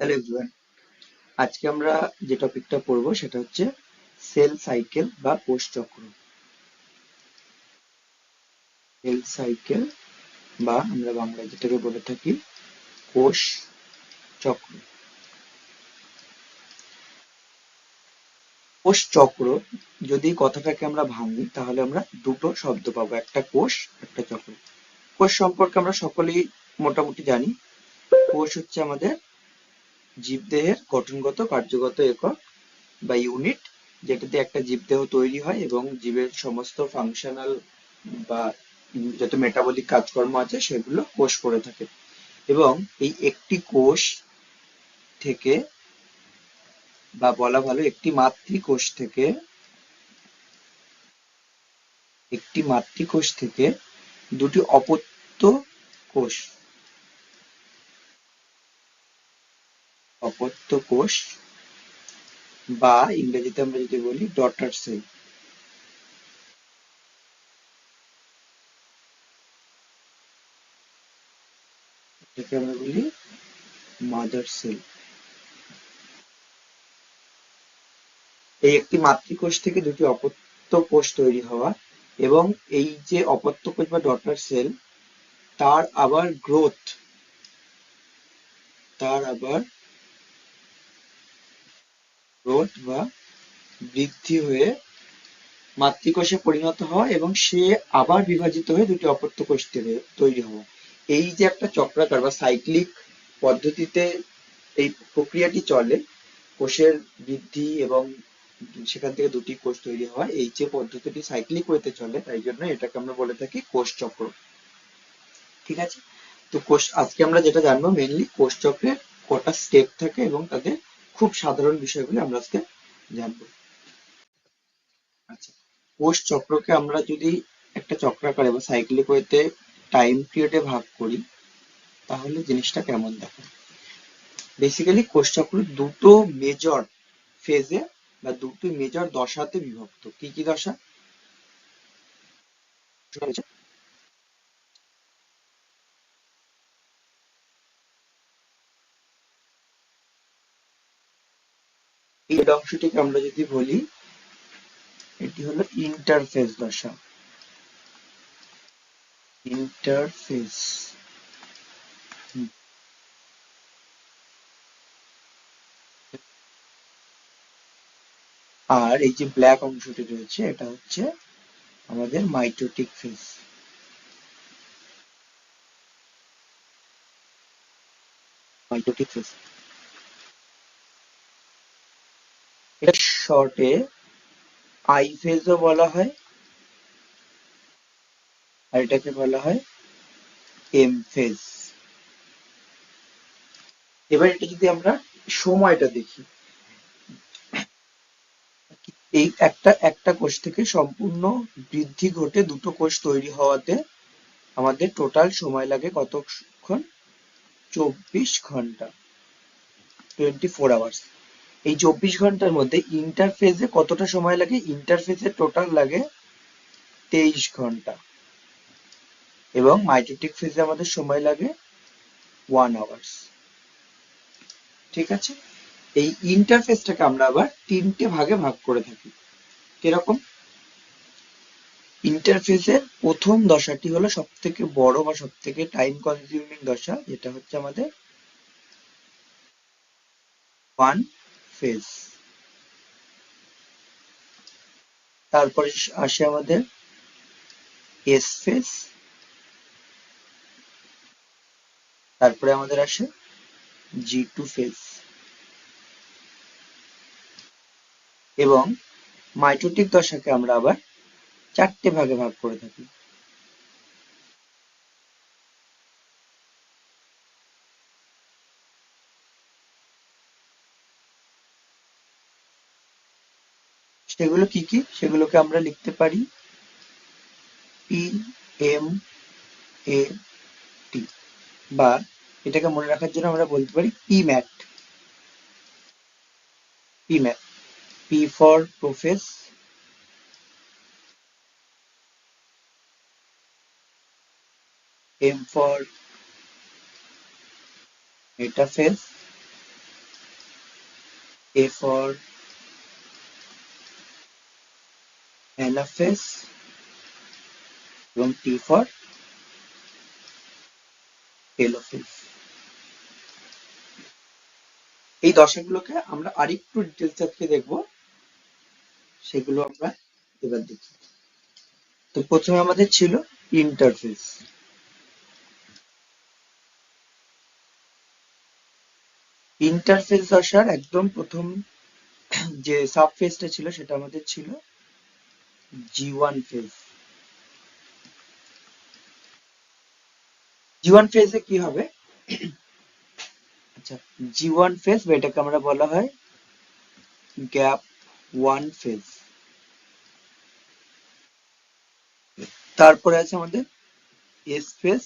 Hello everyone আজকে আমরা যে টপিকটা পড়ব সেটা হচ্ছে সেল সাইকেল বা কোষ চক্র। সেল সাইকেল বা আমরা বাংলায় যেটাকে বলে থাকি কোষ চক্র। কোষ চক্র, যদি কথাটাকে আমরা ভাঙি, তাহলে আমরা দুটো শব্দ পাবো, একটা কোষ, একটা চক্র। কোষ সম্পর্কে আমরা সকলেই মোটামুটি জানি। কোষ হচ্ছে আমাদের জীবদেহের গঠনগত, কার্যগত একক বা ইউনিট যেটাতে একটা জীবদেহ তৈরি হয় এবং জীবের সমস্ত ফাংশনাল বা যত মেটাবলিক কাজকর্ম আছে সেগুলো কোষ করে থাকে। এবং এই একটি কোষ থেকে বা বলা ভালো একটি মাতৃকোষ থেকে একটি মাতৃকোষ থেকে দুটি অপত্য কোষ অপত্য কোষ বা ইংরেজিতে আমরা যদি বলি ডটার সেল। এটাকে আমরা বলি মাদার সেল। এই একটি মাতৃকোষ থেকে দুটি অপত্য কোষ তৈরি হওয়া এবং এই যে অপত্য কোষ বা ডটার সেল, তার আবার গ্রোথ, তার আবার গ্রোথ বা বৃদ্ধি হয়ে মাতৃকোষে পরিণত হওয়া এবং সে আবার বিভাজিত হয়ে দুটি অপত্য কোষ তৈরি হওয়া এই যে একটা চক্রাকার বা সাইক্লিক পদ্ধতিতে এই প্রক্রিয়াটি চলে, কোষের বৃদ্ধি এবং সেখান থেকে দুটি কোষ তৈরি হওয়া এই যে পদ্ধতিটি সাইক্লিক ওয়েতে চলে, তাই জন্য এটাকে আমরা বলে থাকি কোষ চক্র। ঠিক আছে? তো কোষ, আজকে আমরা যেটা জানব মেনলি কোষ চক্রের কটা স্টেপ থাকে এবং তাদের খুব সাধারণ বিষয়গুলো আমরা আজকে জানব। আচ্ছা কোষ চক্রকে আমরা যদি একটা চক্রাকারে বা সাইক্লিক ওয়েতে টাইম পিরিয়ডে ভাগ করি, তাহলে জিনিসটা কেমন দেখায় বেসিক্যালি কোষ চক্র দুটো মেজর ফেজে বা দুটো মেজর দশাতে বিভক্ত। কি কি দশা এই অংশটিকে আমরা যদি বলি, এটি হলো ইন্টারফেস দশা ইন্টারফেস আর এই যে ব্ল্যাক অংশটি রয়েছে, এটা হচ্ছে আমাদের মাইটোটিক ফেস মাইটোটিক ফেজ এটা শর্টে ফেজও বলা হয়, আর এটাকে বলা হয় এম ফেজ এবার এটা যদি আমরা সময়টা দেখি, এই একটা একটা কোষ থেকে সম্পূর্ণ বৃদ্ধি ঘটে দুটো কোষ তৈরি হওয়াতে আমাদের টোটাল সময় লাগে কতক্ষণ? চব্বিশ ঘণ্টা টোয়েন্টি ফোর আওয়ার্স এই চব্বিশ ঘণ্টার মধ্যে ইন্টারফেজে কতটা সময় লাগে? ইন্টারফেসে টোটাল লাগে তেইশ ঘণ্টা। এবং মাইটোটিক ফেজে আমাদের সময় লাগে ওয়ান আওয়ার্স ঠিক আছে? এই ইন্টারফেসটাকে আমরা আবার তিনটে ভাগে ভাগ করে থাকি। কীরকম? ইন্টারফেসের প্রথম দশাটি হলো সব থেকে বড় বা সব থেকে টাইম কনজিউমিং দশা, যেটা হচ্ছে আমাদের ওয়ান ফেজ তারপরে আসে আমাদের এস ফেজ তারপরে আমাদের আসে জি টু ফেজ এবং মাইটোটিক দশাকে আমরা আবার চারটে ভাগে ভাগ করে থাকি। সেগুলো কি কি? সেগুলোকে আমরা লিখতে পারি পি এম এ টি বা এটাকে মনে রাখার জন্য আমরা বলতে পারি P mat P for prophase M for metaphase A for anaphase এবং T for telophase এই দশাগুলোকে আমরা আরেকটু ডিটেলস আজকে দেখব। সেগুলো আমরা এবার দেখি। তো প্রথমে আমাদের ছিল ইন্টারফেস ইন্টারফেস দশার একদম প্রথম যে সাব ফেজটা ছিল সেটা আমাদের ছিল G one phase G one ফেজে কি হবে? আচ্ছা জি ওয়ান ফেজ বা এটাকে আমরা বলা হয় গ্যাপ ওয়ান ফেজ তারপরে আছে আমাদের এস ফেজ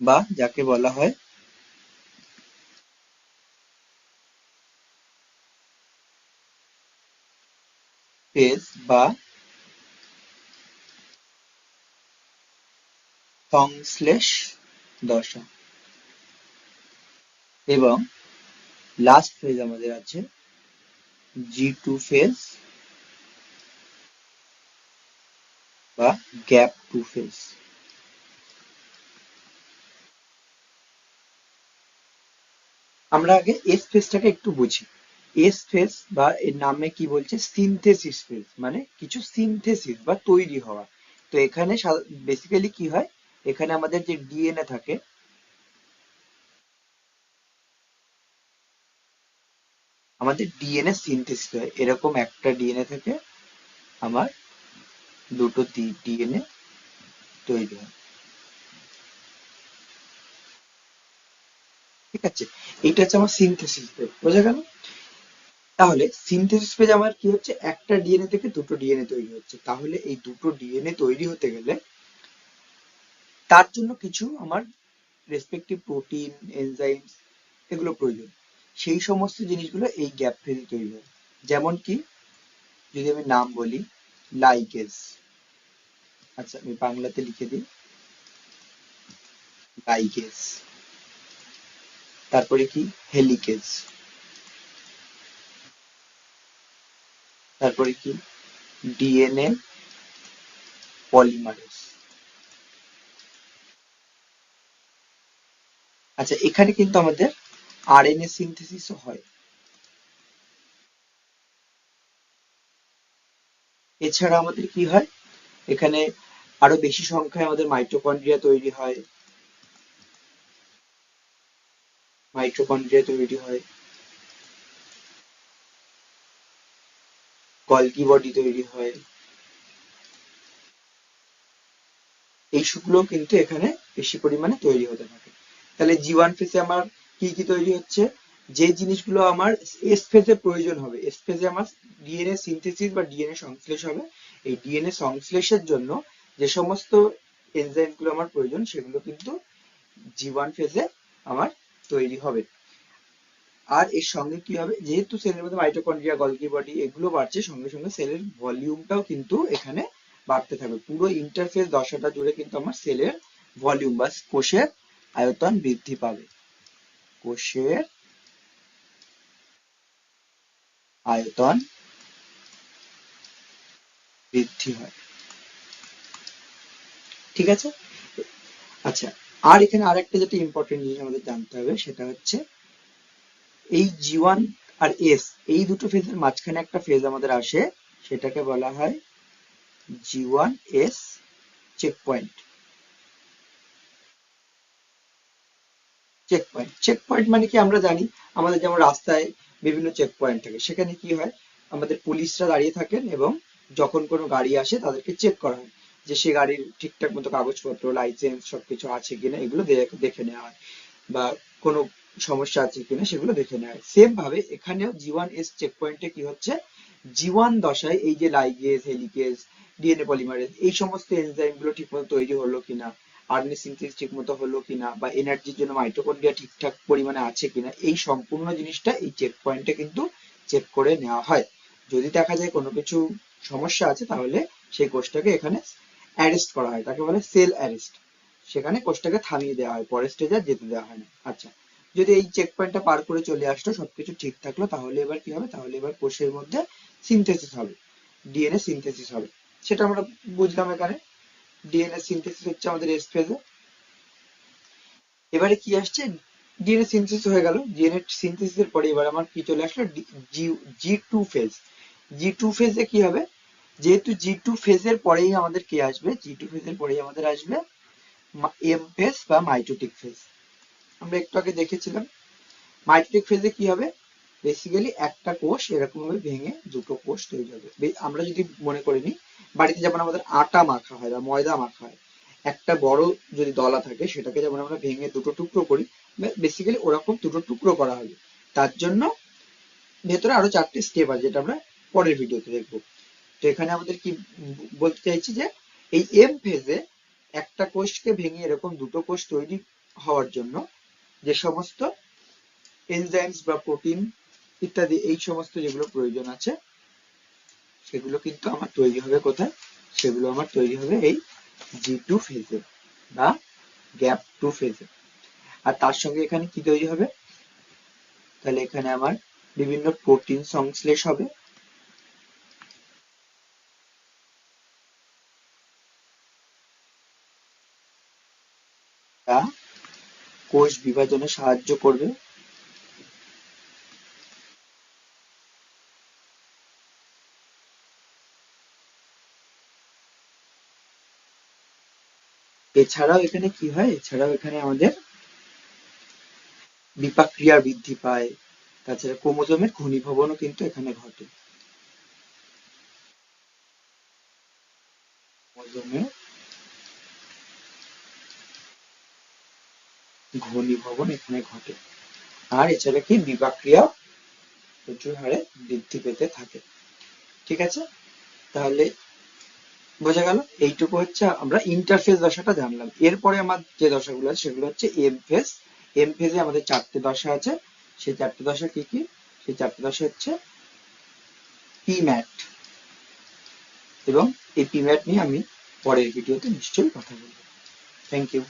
বা যাকে বলা হয় ফেজ বা সংশ্লেষ দশা এবং লাস্ট ফেজ আমাদের আছে জি টু ফেজ বা গ্যাপ টু ফেজ আমরা আগে এস ফেজটাকে একটু বুঝি। এস ফেজ বা এর নামে কি বলছে? সিনথেসিস ফেজ মানে কিছু সিনথেসিস বা তৈরি হওয়া। তো এখানে বেসিক্যালি কি হয়? এখানে আমাদের যে ডিএনএ থাকে, আমাদের ডিএনএ সিনথেসিস হয়। এরকম একটা ডিএনএ থেকে আমার দুটো ডিএনএ তৈরি হয়। ঠিক আছে? এইটা হচ্ছে আমার সিনথেসিস বোঝা গেল? তাহলে সিনথেসিস পেজ আমার কি হচ্ছে? একটা ডিএনএ থেকে দুটো ডিএনএ তৈরি হচ্ছে। তাহলে এই দুটো ডিএনএ তৈরি হতে গেলে তার জন্য কিছু আমার রেসপেক্টিভ প্রোটিন এনজাইমস এগুলো প্রয়োজন। সেই সমস্ত জিনিসগুলো এই গ্যাপ ফেজে তৈরি হয়। যেমন কি, যদি আমি নাম বলি লাইকেজ আচ্ছা আমি বাংলাতে লিখে দিই। লাইকেজ তারপরে কি? হেলিকেজ তারপরে কি? DNA polymerase. আচ্ছা এখানে কিন্তু আমাদের আরএনএ সিনথেসিসও হয়। এছাড়া আমাদের কি হয়? এখানে আরও বেশি সংখ্যায় আমাদের মাইটোকন্ড্রিয়া তৈরি হয়। মাইটোকন্ড্রিয়া তৈরি হয়। গলগি বডি তৈরি হয়। এই এইসবগুলো কিন্তু এখানে বেশি পরিমাণে তৈরি হতে থাকে। তাহলে জি ওয়ান ফেজে আমার কি কি তৈরি হচ্ছে? যে জিনিসগুলো আমার এস ফেজে প্রয়োজন হবে এস ফেজে আমার ডিএনএ সিনথেসিস বা ডিএনএ সংশ্লেষ হবে, এই ডিএনএ সংশ্লেষের জন্য যে সমস্ত এনজাইমগুলো আমার প্রয়োজন, সেগুলো কিন্তু জি ওয়ান ফেজে আমার তৈরি হবে। আর এর সঙ্গে কি হবে? যেহেতু সেলের মধ্যে মাইটোকন্ড্রিয়া গলগি বডি এগুলো বাড়ছে, সঙ্গে সঙ্গে সেলের ভলিউমটাও কিন্তু এখানে বাড়তে থাকবে। পুরো ইন্টারফেস দশাটা জুড়ে কিন্তু আমার সেলের ভলিউম বা কোষের আয়তন বৃদ্ধি পাবে। কোষের আয়তন বৃদ্ধি হয়। ঠিক আছে? আচ্ছা আর এখানে আরেকটা যেটা ইম্পর্টেন্ট জিনিস আমাদের জানতে হবে, সেটা হচ্ছে এই জি ওয়ান আর এস এই দুটো ফেজের মাঝখানে একটা ফেজ আমাদের আসে, সেটাকে বলা হয় G one S checkpoint checkpoint checkpoint মানে কি আমরা জানি, আমাদের যেমন রাস্তায় বিভিন্ন চেক পয়েন্ট থাকে, সেখানে কি হয়, আমাদের পুলিশরা দাঁড়িয়ে থাকেন এবং যখন কোনো গাড়ি আসে তাদেরকে চেক করা হয়, যে সে গাড়ির ঠিকঠাক মতো কাগজপত্র লাইসেন্স সবকিছু আছে কিনা, এগুলো দেখে নেওয়া হয়। বা কোনো সমস্যা আছে কিনা সেগুলো দেখে হয় সেম ভাবে এখানেও জি ওয়ান এস চেক পয়েন্টে কি হচ্ছে? জি ওয়ান দশায় এই যে লাইগেজ হেলিকেজ ডিএনএ পলিমারেজ এই সমস্ত এনজাইমগুলো ঠিকমতো তৈরি হলো কিনা? আরএনএ সিনথেসিস ঠিকমতো হলো কিনা? বা এনার্জির জন্য মাইটোকন্ড্রিয়া ঠিকঠাক পরিমাণে আছে কিনা? এই সম্পূর্ণ জিনিসটা এই চেক পয়েন্টে কিন্তু চেক করে নেওয়া হয়। যদি দেখা যায় কোনো কিছু সমস্যা আছে, তাহলে সেই কোষটাকে এখানে অ্যারেস্ট করা হয়। তাকে বলে সেল অ্যারেস্ট সেখানে কোষটাকে থামিয়ে দেওয়া হয়। পরের স্টেজে যেতে দেওয়া হয় না। আচ্ছা। যদি এই চেক পয়েন্টটা পার করে চলে আসলো, সবকিছু ঠিক থাকল, তাহলে এবার কি হবে? তাহলে এবার কোষের মধ্যে সিনথেসিস হবে ডিএনএ সিনথেসিস হবে। সেটা আমরা বুঝলাম এখানে। ডিএনএ সিনথেসিস হচ্ছে আমাদের এস ফেজে এবারে কি আসছে? ডিএনএ সিনথেসিস হয়ে গেল। ডিএনএ সিনথেসিসের পরে এবার আমার কি চলে আসলো? G two phase G two ফেজে কি হবে? যেহেতু জি টু ফেজের পরেই আমাদের কি আসবে জি টু ফেজের পরেই আমাদের আসবে এম ফেজ বা মাইটোটিক ফেজ আমরা একটু আগে দেখেছিলাম মাইটোটিক ফেজে কি হবে? বেসিক্যালি একটা কোষ এরকম ভাবে ভেঙে দুটো কোষ তৈরি হবে। আমরা যদি মনে করে নিই, বাড়িতে যেমন আমাদের আটা মাখা হয় বা ময়দা মাখা হয়, একটা বড় যদি দলা থাকে, সেটাকে যেমন আমরা ভেঙে দুটো টুকরো করি বেসিক্যালি ওরকম দুটো টুকরো করা হবে। তার জন্য ভেতরে আরও চারটে স্টেপ আছে, যেটা আমরা পরের ভিডিওতে দেখব। তো এখানে আমাদের কি বলতে চাইছি যে, এই এম ফেজে একটা কোষকে ভেঙে এরকম দুটো কোষ তৈরি হওয়ার জন্য যে সমস্ত এনজাইমস বা প্রোটিন ইত্যাদি, এই সমস্ত যেগুলো প্রয়োজন আছে, সেগুলো কিন্তু আমার তৈরি হবে কোথায়? সেগুলো আমার তৈরি হবে এই জি টু ফেজে বা গ্যাপ টু ফেজে আর তার সঙ্গে এখানে কি তৈরি হবে? তাহলে এখানে আমার বিভিন্ন প্রোটিন সংশ্লেষ হবে তা কোষ বিভাজনে সাহায্য করবে। এছাড়াও এখানে কি হয়? এছাড়াও এখানে আমাদের বিপাক ক্রিয়া বৃদ্ধি পায়। তাছাড়া ক্রোমোজোমের ঘনীভবনও কিন্তু এখানে ঘটে ক্রোমোজোমের ঘনীভবন এখানে ঘটে। আর এছাড়া কি বিপাক ক্রিয়া প্রচুর হারে বৃদ্ধি পেতে থাকে। ঠিক আছে? তাহলে বোঝা গেল, এইটুকু হচ্ছে আমরা ইন্টারফেস দশাটা জানলাম। এরপরে আমার যে দশাগুলো আছে সেগুলো হচ্ছে এম ফেস এম ফেজে আমাদের চারটে দশা আছে। সেই চারটে দশা কি কি? সেই চারটে দশা হচ্ছে পিম্যাট এবং এই পিম্যাট নিয়ে আমি পরের ভিডিওতে নিশ্চয়ই কথা বলব। Thank you